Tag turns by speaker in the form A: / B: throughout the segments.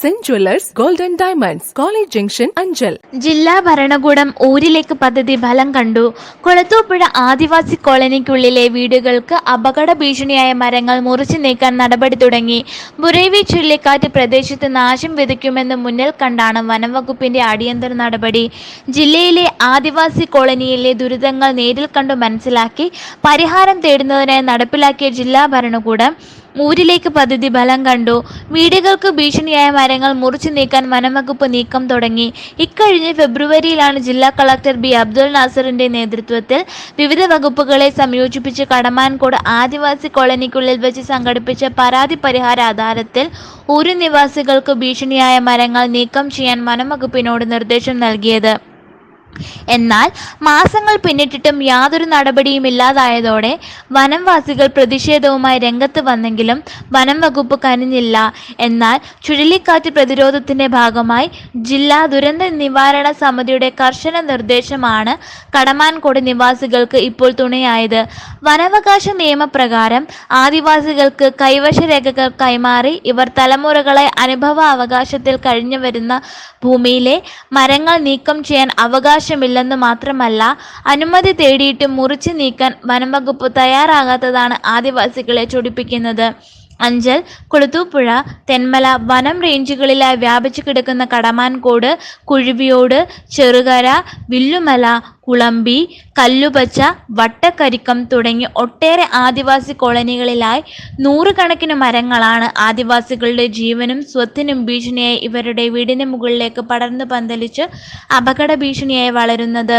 A: Saint jewellers golden diamonds college junction Anchal
B: ജില്ലാ ഭരണകൂടം ഊരിലേക്ക് പദ്ധതി ഫലം കണ്ടു. കൊളത്തൂപ്പുഴ ആദിവാസി കോളനിക്കുള്ളിലെ വീടുകൾക്ക് അപകട ഭീഷണിയായ മരങ്ങൾ മുറിച്ചു നീക്കാൻ നടപടി തുടങ്ങി. ബുറേവി ചുഴലിക്കാറ്റ് പ്രദേശത്ത് നാശം വിതയ്ക്കുമെന്ന് മുന്നിൽ കണ്ടാണ് വനം വകുപ്പിന്റെ അടിയന്തര നടപടി. ജില്ലയിലെ ആദിവാസി കോളനിയിലെ ദുരിതങ്ങൾ നേരിൽ കണ്ടു മനസ്സിലാക്കി പരിഹാരം തേടുന്നതിനായി നടപ്പിലാക്കിയ ജില്ലാ ഭരണകൂടം ഊരിലേക്ക് പദ്ധതി ഫലം കണ്ടു. വീടുകൾക്ക് ഭീഷണിയായ മരങ്ങൾ മുറിച്ചു നീക്കാൻ വനംവകുപ്പ് നീക്കം തുടങ്ങി. ഇക്കഴിഞ്ഞ ഫെബ്രുവരിയിലാണ് ജില്ലാ കളക്ടർ ബി. അബ്ദുൽ നാസറിന്റെ നേതൃത്വത്തിൽ വിവിധ വകുപ്പുകളെ സംയോജിപ്പിച്ച് കടമാൻകോട് ആദിവാസി കോളനിക്കുള്ളിൽ വെച്ച് സംഘടിപ്പിച്ച പരാതി പരിഹാര ആധാരത്തിൽ ഊരു നിവാസികൾക്ക് ഭീഷണിയായ മരങ്ങൾ നീക്കം ചെയ്യാൻ വനംവകുപ്പിനോട് നിർദ്ദേശം നൽകിയത്. എന്നാൽ മാസങ്ങൾ പിന്നിട്ടിട്ടും യാതൊരു നടപടിയും ഇല്ലാതായതോടെ വനംവാസികൾ പ്രതിഷേധവുമായി രംഗത്ത് വന്നെങ്കിലും വനം വകുപ്പ് കനിഞ്ഞില്ല. എന്നാൽ ചുഴലിക്കാറ്റ് പ്രതിരോധത്തിന്റെ ഭാഗമായി ജില്ലാ ദുരന്ത നിവാരണ സമിതിയുടെ കർശന നിർദ്ദേശമാണ് കടമാൻകോട് നിവാസികൾക്ക് ഇപ്പോൾ തുണയായത്. വനവകാശ നിയമപ്രകാരം ആദിവാസികൾക്ക് കൈവശ രേഖകൾ കൈമാറി ഇവർ തലമുറകളെ അനുഭവ അവകാശത്തിൽ കഴിഞ്ഞു വരുന്ന ഭൂമിയിലെ മരങ്ങൾ നീക്കം ചെയ്യാൻ അവകാശമില്ലെന്ന് മാത്രമല്ല അനുമതി തേടിയിട്ട് മുറിച്ചു നീക്കാൻ വനംവകുപ്പ് തയ്യാറാകാത്തതാണ് ആദിവാസികളെ ചൊടിപ്പിക്കുന്നത്. അഞ്ചൽ കൊളുത്തൂപ്പുഴ തെന്മല വനം റേഞ്ചുകളിലായി വ്യാപിച്ചു കിടക്കുന്ന കടമാൻകോട് കുഴുവിയോട് ചെറുകര വില്ലുമല കുളമ്പി കല്ലുപച്ച വട്ടക്കരിക്കം തുടങ്ങി ഒട്ടേറെ ആദിവാസി കോളനികളിലായി നൂറുകണക്കിന് മരങ്ങളാണ് ആദിവാസികളുടെ ജീവനും സ്വത്തിനും ഭീഷണിയായി ഇവരുടെ വീടിന് മുകളിലേക്ക് പടർന്നു പന്തലിച്ച് അപകട ഭീഷണിയായി വളരുന്നത്.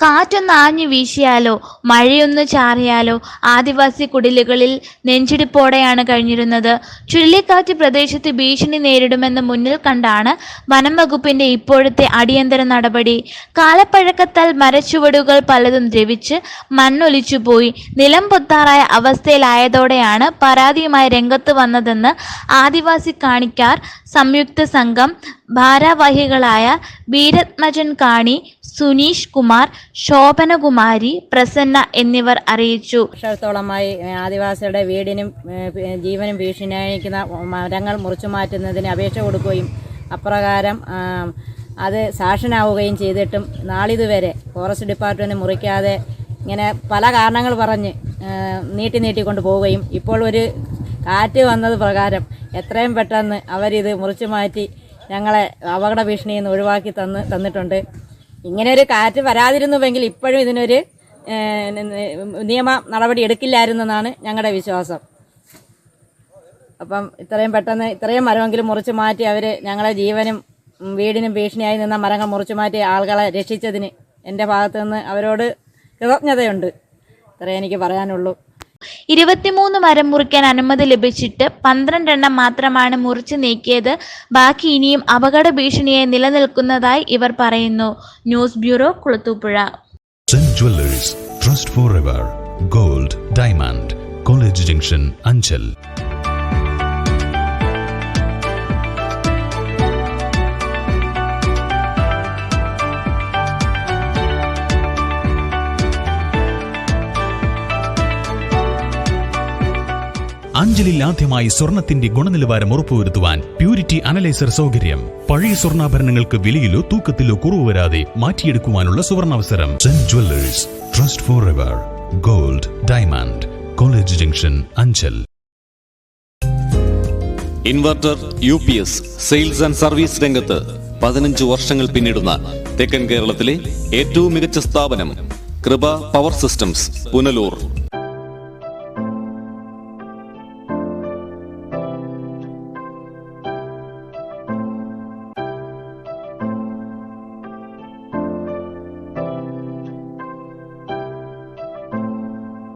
B: കാറ്റൊന്ന് ആഞ്ഞു വീശിയാലോ മഴയൊന്ന് ചാറിയാലോ ആദിവാസി കുടിലുകളിൽ നെഞ്ചിടിപ്പോടെയാണ് കഴിഞ്ഞിരുന്നത്. ചുഴലിക്കാറ്റ് പ്രദേശത്ത് ഭീഷണി നേരിടുമെന്ന് മുന്നിൽ കണ്ടാണ് വനം വകുപ്പിന്റെ ഇപ്പോഴത്തെ അടിയന്തര നടപടി. കാലപ്പഴക്കത്താൽ മരച്ചുവടുകൾ പലതും ദ്രവിച്ച് മണ്ണൊലിച്ചു പോയി നിലം പൊത്താറായ അവസ്ഥയിലായതോടെയാണ് പരാതിയുമായി രംഗത്ത് വന്നതെന്ന് ആദിവാസി കാണിക്കാർ സംയുക്ത സംഘം ഭാരവാഹികളായ വീരത്മജൻ കാണി സുനീഷ് കുമാർ ശോഭനകുമാരി പ്രസന്ന എന്നിവർ അറിയിച്ചു.
C: വർഷത്തോളമായി ആദിവാസികളുടെ വീടിനും ജീവനും ഭീഷണിയായിരിക്കുന്ന മരങ്ങൾ മുറിച്ചു മാറ്റുന്നതിന് അപേക്ഷ കൊടുക്കുകയും അപ്രകാരം അത് സാക്ഷനാവുകയും ചെയ്തിട്ടും നാളിതുവരെ ഫോറസ്റ്റ് ഡിപ്പാർട്ട്മെന്റ് മുറിക്കാതെ ഇങ്ങനെ പല കാരണങ്ങൾ പറഞ്ഞ് നീട്ടി നീട്ടിക്കൊണ്ട് പോവുകയും ഇപ്പോൾ ഒരു കാറ്റ് വന്നത് പ്രകാരം എത്രയും പെട്ടെന്ന് അവരിത് മുറിച്ചു മാറ്റി ഞങ്ങളെ അപകട ഭീഷണിയിൽ നിന്ന് ഒഴിവാക്കി തന്ന് തന്നിട്ടുണ്ട്. ഇങ്ങനെ ഒരു കാറ്റ് വരാതിരുന്നുവെങ്കിൽ ഇപ്പോഴും ഇതിനൊരു നിയമ നടപടി എടുക്കില്ലായിരുന്നെന്നാണ് ഞങ്ങളുടെ വിശ്വാസം. അപ്പം ഇത്രയും പെട്ടെന്ന് ഇത്രയും മരമെങ്കിലും മുറിച്ച് മാറ്റി അവർ ഞങ്ങളെ ജീവനും വീടിനും ഭീഷണിയായി നിന്ന മരങ്ങൾ മുറിച്ചു മാറ്റി ആളുകളെ രക്ഷിച്ചതിന് എന്റെ ഭാഗത്തു നിന്ന് അവരോട് കൃതജ്ഞതയുണ്ട്. ഇത്രയേ എനിക്ക് പറയാനുള്ളൂ.
B: ഇരുപത്തിമൂന്ന് മരം മുറിക്കാൻ അനുമതി ലഭിച്ചിട്ട് പന്ത്രണ്ടെണ്ണം മാത്രമാണ് മുറിച്ചു നീക്കിയത്. ബാക്കി ഇനിയും അപകട ഭീഷണിയെ നിലനിൽക്കുന്നതായി ഇവർ പറയുന്നു. News bureau Kulathupuzha.
D: Trust for gold diamond college junction Anchal അഞ്ചലിൽ ആദ്യമായി സ്വർണത്തിന്റെ ഗുണനിലവാരം ഉറപ്പുവരുത്തുവാൻ പ്യൂരിറ്റി അനലൈസർ സൗകര്യം. പഴയ സ്വർണാഭരണങ്ങൾക്ക് വിലയിലോ തൂക്കത്തിലോ കുറവ് വരാതെ മാറ്റിയെടുക്കുവാനുള്ള സുവർണാവസരം. Saint jewellers trust for ever gold diamond college junction Anchal
E: inverter U P S sales and service രംഗത്ത് പതിനഞ്ച് വർഷങ്ങൾ പിന്നിടുന്ന തെക്കൻ കേരളത്തിലെ ഏറ്റവും മികച്ച സ്ഥാപനം കൃപ പവർ സിസ്റ്റംസ് പുനലൂർ.